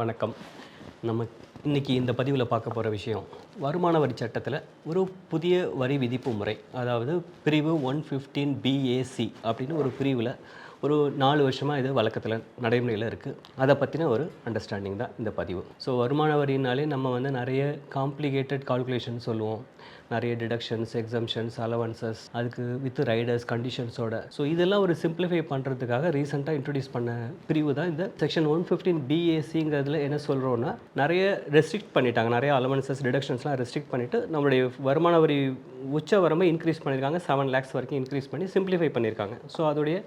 வணக்கம். நம்ம இன்றைக்கி இந்த பதிவில் பார்க்க போகிற விஷயம் வருமான வரி சட்டத்தில் ஒரு புதிய வரி விதிப்பு முறை அதாவது பிரிவு ஒன் ஃபிஃப்டீன் பிஏசி அப்படின்னு ஒரு பிரிவில் ஒரு நாலு வருஷமாக இது வழக்கத்தில் நடைமுறையில் இருக்குது அதை பற்றின ஒரு அண்டர்ஸ்டாண்டிங் தான் இந்த பதிவு. ஸோ வருமான வரினாலே நம்ம வந்து நிறைய காம்ப்ளிகேட்டட் கால்குலேஷன் சொல்லுவோம். நிறைய டிடக்ஷன்ஸ் எக்ஸம்ஷன்ஸ் அலவன்சஸ் அதுக்கு வித் ரைடர்ஸ் கண்டிஷன்ஸோட ஸோ இதெல்லாம் ஒரு சிம்பிளிஃபை பண்ணுறதுக்காக ரீசெண்டாக இன்ட்ரடியூஸ் பண்ண பிரிவு தான் இந்த செக்ஷன் ஒன் ஃபிஃப்டீன் பிஏசிங்கிறதுல என்ன சொல்கிறோன்னா நிறைய ரெஸ்ட்ரிக்ட் பண்ணிட்டாங்க. நிறைய அலவன்சஸ் டிடக்ஷன்ஸ்லாம் ரெஸ்ட்ரிக்ட் பண்ணிவிட்டு நம்மளுடைய வருமான வரி உச்ச வரம்பை இன்க்ரீஸ் பண்ணியிருக்காங்க செவன் லேக்ஸ் வரைக்கும் இன்க்ரீஸ் பண்ணி சிம்பிளிஃபை பண்ணியிருக்காங்க ஸோ அதோடைய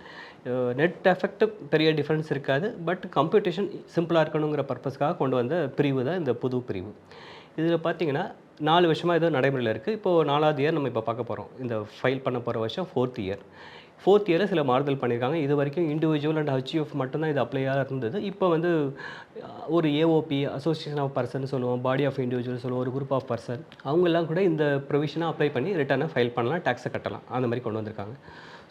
நெட் எஃபெக்ட் பெரிய டிஃப்ரென்ஸ் இருக்காது. பட் கம்ப்யூட்டேஷன் சிம்பிளாக இருக்கணுங்கிற பர்பஸ்க்காக கொண்டு வந்த பிரிவு தான் இந்த புது பிரிவு. இதில் பார்த்தீங்கன்னா நாலு வருஷமாக ஏதோ நடைமுறையில் இருக்குது இப்போது நாலாவது இயர் நம்ம இப்போ பார்க்க போகிறோம் இந்த ஃபைல் பண்ண போகிற வருஷம் ஃபோர்த் இயர் ஃபோர்த் இயரில் சில மாறுதல் பண்ணியிருக்காங்க இது வரைக்கும் இண்டிவிஜுவல் அண்ட் ஹச்யூஎஃப் மட்டும்தான் இது அப்ளையாக இருந்தது. இப்போ வந்து ஒரு ஏஓபி அசோசியேஷன் ஆஃப் பர்சன் சொல்லுவோம் பாடி ஆஃப் இண்டிவிஜுவல் சொல்லுவோம் ஒரு குரூப் ஆஃப் பர்சன் அவங்கெல்லாம் கூட இந்த ப்ரொவிஷனை அப்ளை பண்ணி ரிட்டர்னை ஃபைல் பண்ணலாம் டேக்ஸை கட்டலாம். அந்த மாதிரி கொண்டு வந்திருக்காங்க.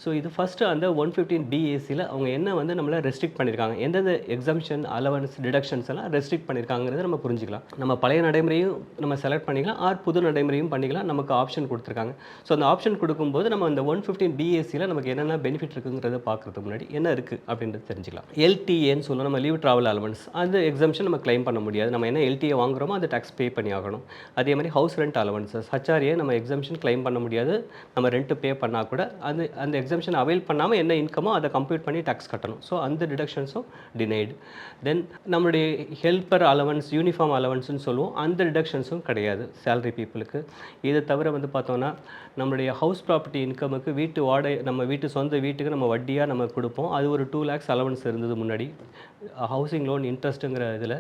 ஸோ இது ஃபஸ்ட்டு அந்த ஒன் ஃபிஃப்டீன் பிஏசியில் அவங்க என்ன வந்து நம்மளை ரெஸ்ட்ரிக்ட் பண்ணியிருக்காங்க எந்தெந்த எக்ஸம்ஷன் அலவன்ஸ் டிடக்ஷன்ஸ் எல்லாம் ரெஸ்ட்ரிக்ட் பண்ணியிருக்காங்கிறத நம்ம புரிஞ்சிக்கலாம். நம்ம பழைய நடைமுறையும் நம்ம செலக்ட் பண்ணிக்கலாம். ஆர் புது நடைமுறையும் பண்ணிக்கலாம். நமக்கு ஆப்ஷன் கொடுத்துருக்காங்க. ஸோ அந்த ஆப்ஷன் கொடுக்கும்போது நம்ம இந்த ஒன் ஃபிஃப்டீன் பிஏசியில் நமக்கு என்னென்ன பெனிஃபிட் இருக்குங்கிறத பார்க்குறதுக்கு முன்னாடி என்ன இருக்குது அப்படின்றது தெரிஞ்சுக்கலாம். எல்டிஏன்னு சொல்லுவோம். நம்ம லீவ் ட்ராவல் அலவன்ஸ் அந்த எக்ஸம்ஷன் நம்ம க்ளைம் பண்ண முடியாது. நம்ம என்ன எல்டிஏ வாங்குறோமோ அந்த டேக்ஸ் பே பண்ணி ஆகணும். அதே மாதிரி ஹவுஸ் ரெண்ட் அலவன்ஸஸ் ஹச்ஆர்ஏ நம்ம எக்ஸம்ஷன் கிளைம் பண்ண முடியாது. நம்ம ரெண்ட்டு பே பண்ணால் கூட அந்த அந்த எக்ஸம்ஷன் அவைல் பண்ணாமல் என்ன இன்கமோ அதை கம்ப்யூட் பண்ணி டேக்ஸ் கட்டணும். ஸோ அந்த டிடக்ஷன்ஸும் டினைடு தென் நம்மளுடைய ஹெல்ப்பர் அலவன்ஸ் யூனிஃபார்ம் அலவன்ஸ்னு சொல்லுவோம். அந்த டிடக்ஷன்ஸும் கிடையாது சேலரி பீப்புளுக்கு இதை தவிர வந்து பார்த்தோம்னா நம்மளுடைய ஹவுஸ் ப்ராப்பர்ட்டி இன்கமுக்கு வீட்டு வாடகை நம்ம வீட்டு சொந்த வீட்டுக்கு நம்ம வட்டியாக நம்ம கொடுப்போம். அது ஒரு டூ லேக்ஸ் அலவன்ஸ் இருந்தது முன்னாடி. ஹவுசிங் லோன் இன்ட்ரெஸ்ட்டுங்கிற இதில்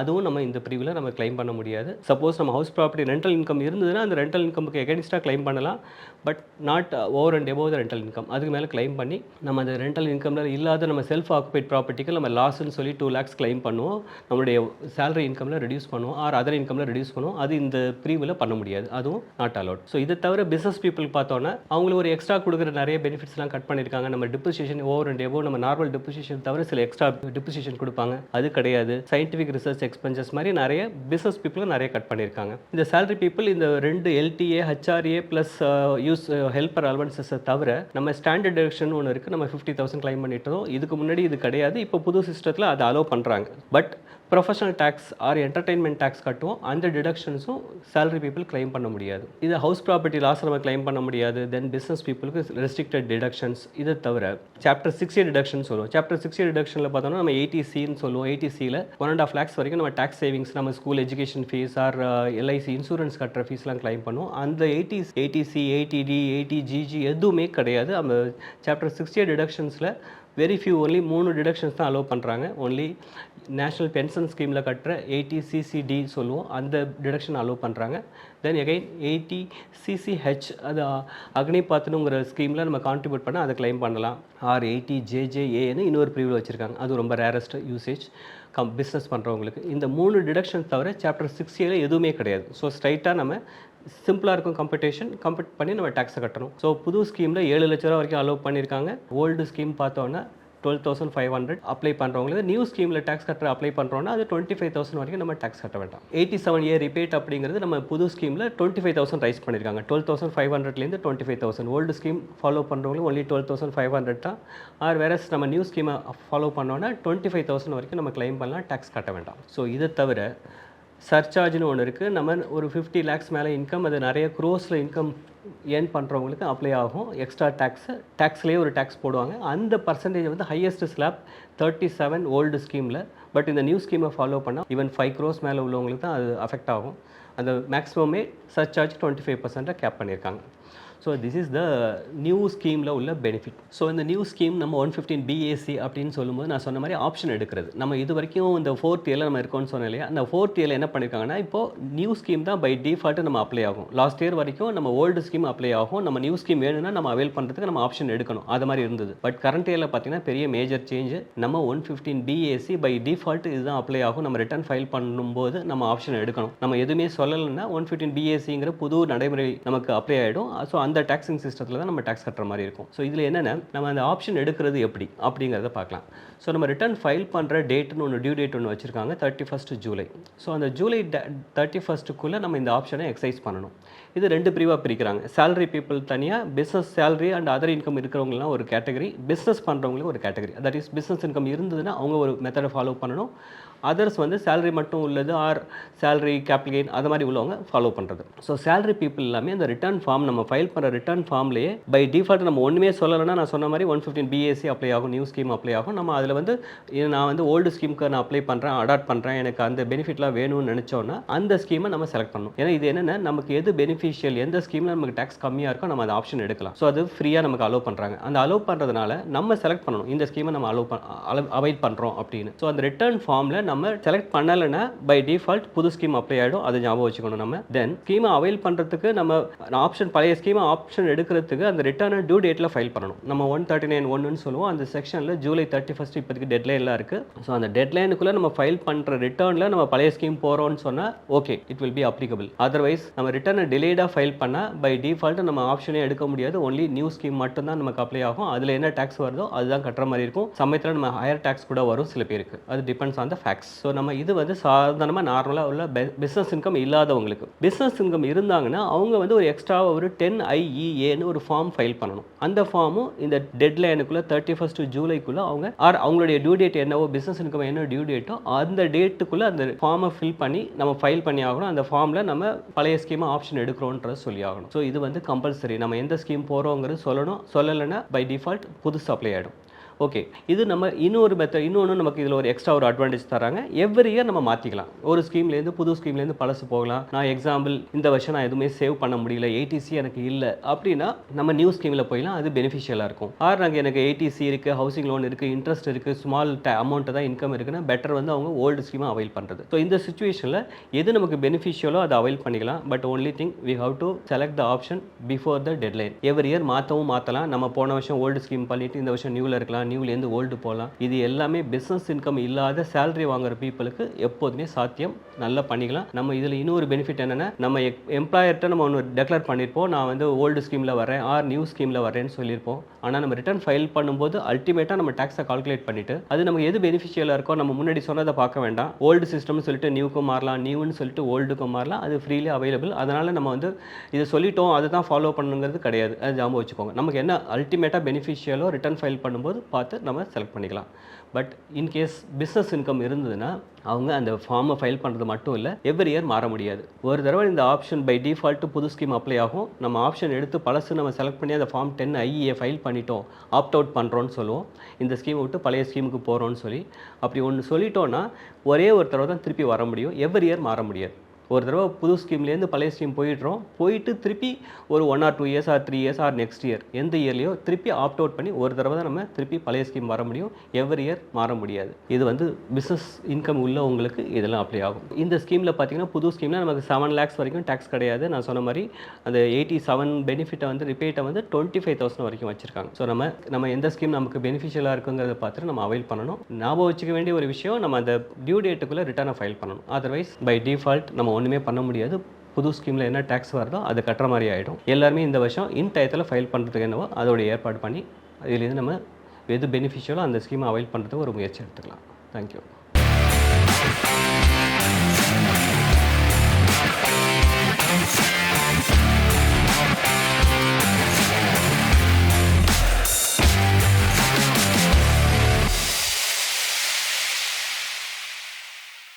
அதுவும் நம்ம இந்த பிரிவில் நம்ம க்ளைம் பண்ண முடியாது. சப்போஸ் நம்ம ஹவுஸ் ப்ராப்பர்ட்டி ரெண்டல் இன்கம் இருந்ததுன்னா அந்த ரெண்டல் இன்கமுக்கு எகென்ஸ்டாக கிளைம் பண்ணலாம். But not over and above the rental income அதுக்கு மேலே க்ளைம் பண்ணி நம்ம அந்த ரெண்டல் இன்கமில் இல்லாத நம்ம செல்ஃப் ஆக்குபைட் ப்ராப்பர்ட்டிக்கு நம்ம லாஸ்ன்னு சொல்லி டூ லேக்ஸ் க்ளைம் பண்ணுவோம். நம்மளுடைய சேலரி இன்கமில் ரெடியூஸ் பண்ணுவோம். ஆர் அதர் இன்கமில் ரெடியூஸ் பண்ணுவோம். அது இந்த பிரிவில் பண்ண முடியாது. அதுவும் நாட் அலோட் ஸோ இதை தவிர பிஸ்னஸ் பீப்புள் பார்த்தோன்னா அவங்களுக்கு ஒரு எக்ஸ்ட்ரா கொடுக்குற நிறைய பெனிஃபிட்ஸ்லாம் கட் பண்ணியிருக்காங்க. நம்ம டிப்ரிசியேஷன் ஓவர் அண்ட் எபோவ் நம்ம நார்மல் டிப்ரிசியேஷன் தவிர சில எக்ஸ்ட்ரா டிப்ரிசியேஷன் கொடுப்பாங்க. அது கிடையாது. சயின்டிஃபிக் ரிசர்ச் எக்ஸ்பென்சஸ் மாதிரி நிறைய பிஸ்னஸ் பீப்புளும் நிறைய கட் பண்ணியிருக்காங்க. இந்த சேலரி பீப்புள் இந்த ரெண்டு LTA HRA plus use helper அலவன்சஸை தவிர நம்ம ஸ்டாண்டர்ட் டிடக்ஷன் ஒன்று இருக்குது நம்ம ஃபிஃப்டி தௌசண்ட் கிளைம் பண்ணிட்டோம். இதுக்கு முன்னாடி இது கிடையாது. இப்போ புது சிஸ்டத்தில் அதை அலோவ் பண்ணுறாங்க but professional tax or entertainment tax கட்டுவோம். அந்த டிடக்ஷன்ஸும் சேலரி பீப்புள் கிளைம் பண்ண முடியாது. இது ஹவுஸ் ப்ராப்பர்ட்டி லாஸ் நம்ம கிளைம் பண்ண முடியாது. தென் பிஸ்னஸ் பீப்புளுக்கு ரெஸ்ட்ரிக்டட் டிடக்ஷன்ஸ் இதை தவிர சாப்டர் சிக்ஸ்டி டிடக்ஷன் சொல்லுவோம். சாப்டர் சிக்ஸ்டி டிடக்ஷனில் பார்த்தோம்னா நம்ம எயிட்டிசின்னு சொல்லுவோம். எயிட்டிசியில் ஒன் அண்ட் ஆஃப் லேக்ஸ் வரைக்கும் நம்ம டேக்ஸ் சேவிங்ஸ் நம்ம school education fees or LIC insurance கட்டுற ஃபீஸ்லாம் கிளைம் பண்ணுவோம். அந்த eighty eighty C eighty D eighty GG எதுவுமே கிடையாது. அந்த சாப்டர் சிக்ஸ்டி டிடக்ஷன்ஸில் வெரி ஃபியூ ஒன்லி மூணு டிடக்ஷன்ஸ் தான் அலோவ் பண்ணுறாங்க ஒன்லி நேஷ்னல் பென்ஷன் ஸ்கீமில் கட்டுற எயிட்டி சிசிடி சொல்லுவோம். அந்த டிடக்ஷன் அலோவ் பண்ணுறாங்க தென் எகைன் எயிட்டி சிசிஹெச் அது அக்னி அக்னிபாத்னுங்கிற ஸ்கீமில் நம்ம கான்ட்ரிபியூட் பண்ணால் அதை கிளைம் பண்ணலாம். ஆர் எயிட்டி ஜேஜேஏன்னு இன்னொரு பிரிவில் வச்சுருக்காங்க. அது ரொம்ப ரேரஸ்ட் யூசேஜ் கம் பிஸ்னஸ் பண்ணுறவங்களுக்கு இந்த மூணு டிடக்ஷன் தவிர சாப்டர் சிக்ஸ் ஏல எதுவுமே கிடையாது. ஸோ ஸ்ட்ரைட்டாக நம்ம சிம்பிளாக இருக்கும் கம்பெடிஷன் கம்ப்ளீட் பண்ணி நம்ம டேக்ஸை கட்டணும். ஸோ புது ஸ்கீமில் ஏழு லட்ச ரூபா வரைக்கும் அலோவ் பண்ணியிருக்காங்க. ஓல்டு ஸ்கீம் பார்த்தோன்னா twelve thousand five hundred apply பண்ணுறவங்களுக்கு நியூ ஸ்கீமில் டேக்ஸ் கட்டுற அப்ளை பண்ணுறோன்னா அது டுவெண்ட்டி ஃபைவ் தௌசண்ட் வரைக்கும் நம்ம டேக்ஸ் கட்ட வேண்டாம். எயிட்டி செவன் இயர் ரிபேட் அப்படிங்கிறது நம்ம புது ஸ்கீமில் டுவெண்ட்டி ஃபைவ் தௌசண்ட் ரைஸ் பண்ணியிருக்காங்க டுவெல் தௌசண்ட் ஃபைவ் ஹண்ட்ரட்லேருந்து twenty five thousand old scheme follow பண்ணுறவங்களுக்கு only twelve thousand five hundred தான். ஆர் வேறஸ் நம்ம நியூ ஸ்கீமை ஃபாலோ பண்ணோன்னா டுவெண்ட்டி ஃபைவ் தௌசண்ட் வரைக்கும் நம்ம கிளைம் பண்ணலாம் டேக்ஸ் கட்ட வேண்டாம். ஸோ இதை தவிர சர்சார்ஜ்னு ஒன்று இருக்குது நம்ம ஒரு ஃபிஃப்டி லேக்ஸ் மேலே இன்கம் அது நிறைய க்ரோஸில் இன்கம் ஏர்ன் பண்ணுறவங்களுக்கு அப்ளை ஆகும். எக்ஸ்ட்ரா டேக்ஸு டேக்ஸ்லேயே ஒரு டேக்ஸ் போடுவாங்க. அந்த பர்சன்டேஜ் வந்து highest slab thirty seven old ஸ்கீமில் பட் இந்த நியூ ஸ்கீமை ஃபாலோ பண்ணால் ஈவன் ஃபைவ் க்ரோஸ் மேலே உள்ளவங்களுக்கு தான் அது அஃபெக்ட் ஆகும். அந்த மேக்ஸிமமே சர்சார்ஜ் டுவெண்ட்டி ஃபைவ் பர்சென்ட்டாக கேப் பண்ணியிருக்காங்க so this is the new ஸ்கீமில் உள்ள பெனிஃபிட் ஸோ இந்த நியூ ஸ்கீம் நம்ம ஒன் ஃபிஃப்டீன் பிஏசி அப்படின்னு சொல்லும்போது நான் சொன்ன மாதிரி ஆப்ஷன் எடுக்கிறது. நம்ம இது வரைக்கும் இந்த ஃபோர்த் இயரில் நம்ம இருக்கோம்னு சொன்னோம் இல்லையா? அந்த ஃபோர்த் இயரில் என்ன பண்ணியிருக்காங்கன்னா இப்போ நியூ ஸ்கீம் தான் பை டிஃபால்ட்டு நம்ம அப்ளை ஆகும். லாஸ்ட் இயர் வரைக்கும் நம்ம ஓல்டு ஸ்கீம் அப்ளை ஆகும். நம்ம நியூ ஸ்கீம் வேணும்னா நம்ம அவைல் பண்ணுறதுக்கு நம்ம ஆப்ஷன் எடுக்கணும். அது மாதிரி இருந்தது. பட் கரண்ட் இயரில் பார்த்தீங்கன்னா பெரிய மேஜர் சேஞ்ச் நம்ம one fifteen BAC by default இதுதான் அப்ளை ஆகும். நம்ம ரிட்டர்ன் ஃபைல் பண்ணும்போது நம்ம ஆப்ஷன் எடுக்கணும். நம்ம எதுவுமே சொல்லலைன்னா ஒன் ஃபிஃப்டீன் பிஏசிங்கிற புது நடைமுறை நமக்கு அப்ளை ஆகிடும் ஸோ அந்த டேக்ஸிங் சிஸ்டத்தில் தான் நம்ம டேக்ஸ் கட்டுற மாதிரி இருக்கும். ஸோ இதில் என்னென்ன நம்ம அந்த ஆப்ஷன் எடுக்கிறது எப்படி? அப்படிங்கிறத பார்க்கலாம். ஸோ நம்ம ரிட்டர்ன் ஃபைல் பண்ணுற டேட்டுன்னு ஒன்று டியூ டேட் ஒன்று வச்சுருக்காங்க தேர்ட்டி ஃபஸ்ட்டு ஜூலை ஸோ அந்த ஜூலை தேர்ட்டி ஃபஸ்ட்டுக்குள்ளே நம்ம இந்த ஆப்ஷனை எக்ஸசைஸ் பண்ணணும். இது ரெண்டு பிரிவாக பிரிக்கிறாங்க. சேலரி பீப்புள் தனியாக business salary and other income இருக்கிறவங்களாம் ஒரு கேட்டகரி பிஸ்னஸ் பண்ணுறவங்களுக்கு ஒரு category that is business income இருந்ததுன்னா அவங்க ஒரு மெத்தடை ஃபாலோ பண்ணணும். அதர்ஸ் வந்து சேலரி மட்டும் உள்ளது ஆர் சேலரி capital அது மாதிரி உள்ளவங்க ஃபாலோ பண்ணுறது ஸோ சேலரி பீப்புள் எல்லாமே அந்த ரிட்டர்ன் ஃபார்ம் நம்ம ஃபைல் பண்ணுற ரிட்டர்ன் ஃபார்ம்லேயே பை டிஃபால்ட் நம்ம ஒன்றுமே சொல்லலைன்னா நான் சொன்ன மாதிரி ஒன் ஃபிஃப்டின் பிஎஸ்சி அப்ளை ஆகும் நியூ ஸ்கீம் அப்ளை ஆகும். நம்ம அதில் வந்து இது நான் வந்து ஓல்டு ஸ்கீமுக்கு நான் அப்ளை பண்ணுறேன் அடாப்ட் பண்ணுறேன் எனக்கு அந்த பெனிஃபிட்லாம் வேணும்னு நினச்சோன்னா அந்த ஸ்கீமை நம்ம செலக்ட் பண்ணணும். ஏன்னா இது என்னென்னா நமக்கு எது பெனிஃபிஷியல் எந்த ஸ்கீமில் நமக்கு டேக்ஸ் கம்மியாக இருக்கோ நம்ம அந்த ஆப்ஷன் எடுக்கலாம். ஸோ அது ஃப்ரீயாக நமக்கு அலோவ் பண்ணுறாங்க அந்த அலோவ் பண்ணுறதுனால நம்ம செலக்ட் பண்ணணும். இந்த ஸ்கீமை நம்ம அலோவ் பண்ண அவாய்ட் பண்ணுறோம் அப்படின்னு. ஸோ அந்த ரிட்டர்ன் ஃபார்மில் நம்ம செலக்ட் பண்ணலைன்னா பை டிஃபால்ட் புது ஸ்கீம் அப்ளை ஆகிடும் அதை ஞாபகம் வச்சுக்கணும் நம்ம. தென் ஸ்கீமை அவைல் பண்ணுறதுக்கு நம்ம ஆப்ஷன் பழைய ஸ்கீமை ஆப்ஷன் எடுக்கிறதுக்கு அந்த ரிட்டர்னை டியூ டேட்டில் ஃபைல் பண்ணணும். நம்ம ஒன் தேர்ட்டி நைன் ஒன்னு சொல்லுவோம். அந்த செக்ஷனில் ஜூலை தேர்ட்டி ஃபஸ்ட் இப்போதைக்கு டெட்லைன்லாம் இருக்குது ஸோ அந்த டெட்லைனுக்குள்ளே நம்ம ஃபைல் பண்ணுற ரிட்டர்னில் நம்ம பழைய ஸ்கீம் போகிறோம்னு சொன்னால் okay it will be applicable otherwise நம்ம ரிட்டர்னை டிலேடாக ஃபைல் பண்ணால் பை டிஃபால்ட் நம்ம ஆப்ஷனே எடுக்க முடியாது. ஒன்லி நியூ ஸ்கீம் மட்டும்தான் நமக்கு அப்ளை ஆகும். அதில் என்ன டேக்ஸ் வருதோ அதுதான் கட்டுற மாதிரி இருக்கும். சமயத்தில் நம்ம ஹையர் டேக்ஸ் கூட வரும் சில பேருக்கு. அது depends on the tax so நம்ம இது வந்து சாதாரணமாக நார்மலாக உள்ள பிஸ்னஸ் இன்கம் இல்லாதவங்களுக்கு. பிஸ்னஸ் இன்கம் இருந்தாங்கன்னா அவங்க வந்து ஒரு எக்ஸ்ட்ரா ஒரு டென் ஐஇஏன்னு ஒரு ஃபார்ம் ஃபைல் பண்ணணும். அந்த ஃபார்மும் இந்த டெட்லைனுக்குள்ளே தேர்ட்டி ஃபஸ்ட் ஜூலைக்குள்ளே அவங்க ஆர் அவங்களுடைய டியூ டேட் என்னவோ பிஸ்னஸ் இன்கம் என்ன டியூ டேட்டோ அந்த டேட்டுக்குள்ளே அந்த ஃபார்மை ஃபில் பண்ணி நம்ம ஃபைல் பண்ணி ஆகணும். அந்த ஃபார்மில் நம்ம பழைய ஸ்கீமை ஆப்ஷன் எடுக்கிறோன்றது சொல்லி ஆகணும். ஸோ இது வந்து கம்பல்சரி நம்ம எந்த ஸ்கீம் போகிறோங்கிறது சொல்லணும். சொல்லலைன்னா பை டிஃபால்ட் புதுசு அப்ளை ஆகிடும் ஓகே இது நம்ம இன்னொரு மெத்தட் இன்னொன்று நமக்கு இதில் ஒரு எக்ஸ்ட்ரா ஒரு அட்வான்டேஜ் தராங்க. எவ்ரி இயர் நம்ம மாற்றிக்கலாம் ஒரு ஸ்கீம்லேருந்து புது ஸ்கீம்லேருந்து பழசு போகலாம். நான் எக்ஸாம்பிள் இந்த வருஷம் நான் எதுவுமே சேவ் பண்ண முடியல. ஏடிசி எனக்கு இல்லை. அப்படின்னா நம்ம நியூ ஸ்கீமில் போயிடலாம் அது பெனிஃபிஷியலாக இருக்கும். ஆர் நாங்கள் எனக்கு ஏடிசி இருக்குது ஹவுசிங் லோன் இருக்குது இன்ட்ரெஸ்ட் இருக்குது ஸ்மால் அமௌண்ட்டு தான் இன்கம் இருக்குன்னா பெட்டர் வந்து அவங்க ஓல்டு ஸ்கீமை அவைல் பண்ணுறது ஸோ இந்த சுச்சுவேஷனில் எது நமக்கு பெனிஃபிஷியலோ அதை அவைல் பண்ணிக்கலாம். But only thing we have to select the option before the deadline every year மாற்றவும் மாற்றலாம் நம்ம போன வருஷம் ஓல்டு ஸ்கீம் பண்ணிட்டு இந்த வருஷம் நியூவில் இருக்கலாம். நியூலேருந்து ஓல்டு போகலாம். இது எல்லாமே பிஸ்னஸ் இன்கம் இல்லாத சேலரி வாங்குற பீப்புளுக்கு எப்போதுமே சாத்தியம். நல்லா பண்ணிக்கலாம். நம்ம இதில் இன்னொரு பெனிஃபிட் என்னென்னா நம்ம எம்ப்ளாயர்கிட்ட நம்ம ஒன்று டெக்ளேர் பண்ணியிருப்போம் நான் வந்து ஓல்டு ஸ்கீமில் வரேன் ஆர் நியூ ஸ்கீமில் வரேன்னு சொல்லியிருப்போம். ஆனால் நம்ம ரிட்டர்ன் ஃபைல் பண்ணும்போது அல்டிமேட்டாக நம்ம டேக்ஸை கால்குலேட் பண்ணிட்டு அது நமக்கு எது பெனிஃபிஷியலாக இருக்கோ நம்ம முன்னாடி சொன்னதை பார்க்க வேண்டாம். ஓல்டு சிஸ்டம்னு சொல்லிட்டு நியூக்கும் மாறலாம் நியூன்னு சொல்லிட்டு ஓல்டுக்கும் மாறலாம். அது ஃப்ரீலி அவைலபிள் அதனால் நம்ம வந்து இதை சொல்லிட்டோம் அதை தான் ஃபாலோ பண்ணுங்கிறது கிடையாது. அது ஞாபகம் வச்சுக்கோங்க. நமக்கு என்ன அல்டிமேட்டாக பெனிஃபிஷியலோ ரிட்டர்ன் ஃபைல் பண்ணும்போது பார்த்து நம்ம செலக்ட் பண்ணிக்கலாம். பட் இன்கேஸ் பிஸ்னஸ் இன்கம் இருந்ததுன்னா அவங்க அந்த ஃபார்மை ஃபைல் பண்ணுறது மட்டும் இல்லை எவ்ரி இயர் மாற முடியாது. ஒரு தடவை இந்த ஆப்ஷன் பை டிஃபால்ட்டு புது ஸ்கீம் அப்ளை ஆகும். நம்ம ஆப்ஷன் எடுத்து பழசு நம்ம செலக்ட் பண்ணி அந்த ஃபார்ம் டென் ஐஏ ஃபைல் பண்ணிட்டோம். ஆப்ட் அவுட் பண்ணுறோன்னு சொல்லுவோம். இந்த ஸ்கீமை விட்டு பழைய ஸ்கீமுக்கு போகிறோன்னு சொல்லி அப்படி ஒன்று சொல்லிட்டோன்னா ஒரே ஒரு தடவை தான் திருப்பி வர முடியும். எவ்ரி இயர் மாற முடியாது. ஒரு தடவை புது ஸ்கீம்லேருந்து பழைய ஸ்கீம் போயிடுறோம் போயிட்டு திருப்பி ஒரு one or two years or three years or next year எந்த இயர்லையோ திருப்பி ஆப்ட் அவுட் பண்ணி ஒரு தடவை தான் நம்ம திருப்பி பழைய ஸ்கீம் வர முடியும். எவ்ரி இயர் மாற முடியாது. இது வந்து பிஸ்னஸ் இன்கம் உள்ளவங்களுக்கு இதெல்லாம் அப்ளை ஆகும். இந்த ஸ்கீமில் பார்த்தீங்கன்னா புது ஸ்கீமில் நமக்கு செவன் லேக்ஸ் வரைக்கும் டேக்ஸ் கிடையாது. நான் சொன்ன மாதிரி அந்த எயிட்டி செவன் பெனிஃபிட்டை வந்து ரிப்பேட்டை வந்து டுவெண்ட்டி ஃபைவ் தௌசண்ட் வரைக்கும் வச்சிருக்காங்க. ஸோ நம்ம நம்ம எந்த ஸ்கீம் நமக்கு பெனிஃபிஷியலாக இருக்குங்கிறத பார்த்துட்டு நம்ம அவைல் பண்ணணும். ஞாபகம் வச்சுக்க வேண்டிய ஒரு விஷயம் நம்ம அந்த டியூ டேட்டுக்குள்ளே ரிட்டர்னை ஃபைல் பண்ணணும். அதர்வைஸ் பை டிஃபால்ட் நம்ம ஒன்றுமே பண்ண முடியாது. புது ஸ்கீமில் என்ன டேக்ஸ் வருதோ அது கட்டுற மாதிரி ஆகிடும் எல்லாருமே இந்த வருஷம் இன் டயத்தில் ஃபைல் பண்ணுறதுக்கு என்னவோ அதோட ஏற்பாடு பண்ணி இதுலேருந்து நம்ம எது பெனிஃபிஷியலோ அந்த ஸ்கீமை அவைல் பண்ணுறதுக்கு ஒரு முயற்சி எடுத்துக்கலாம். தேங்க்யூ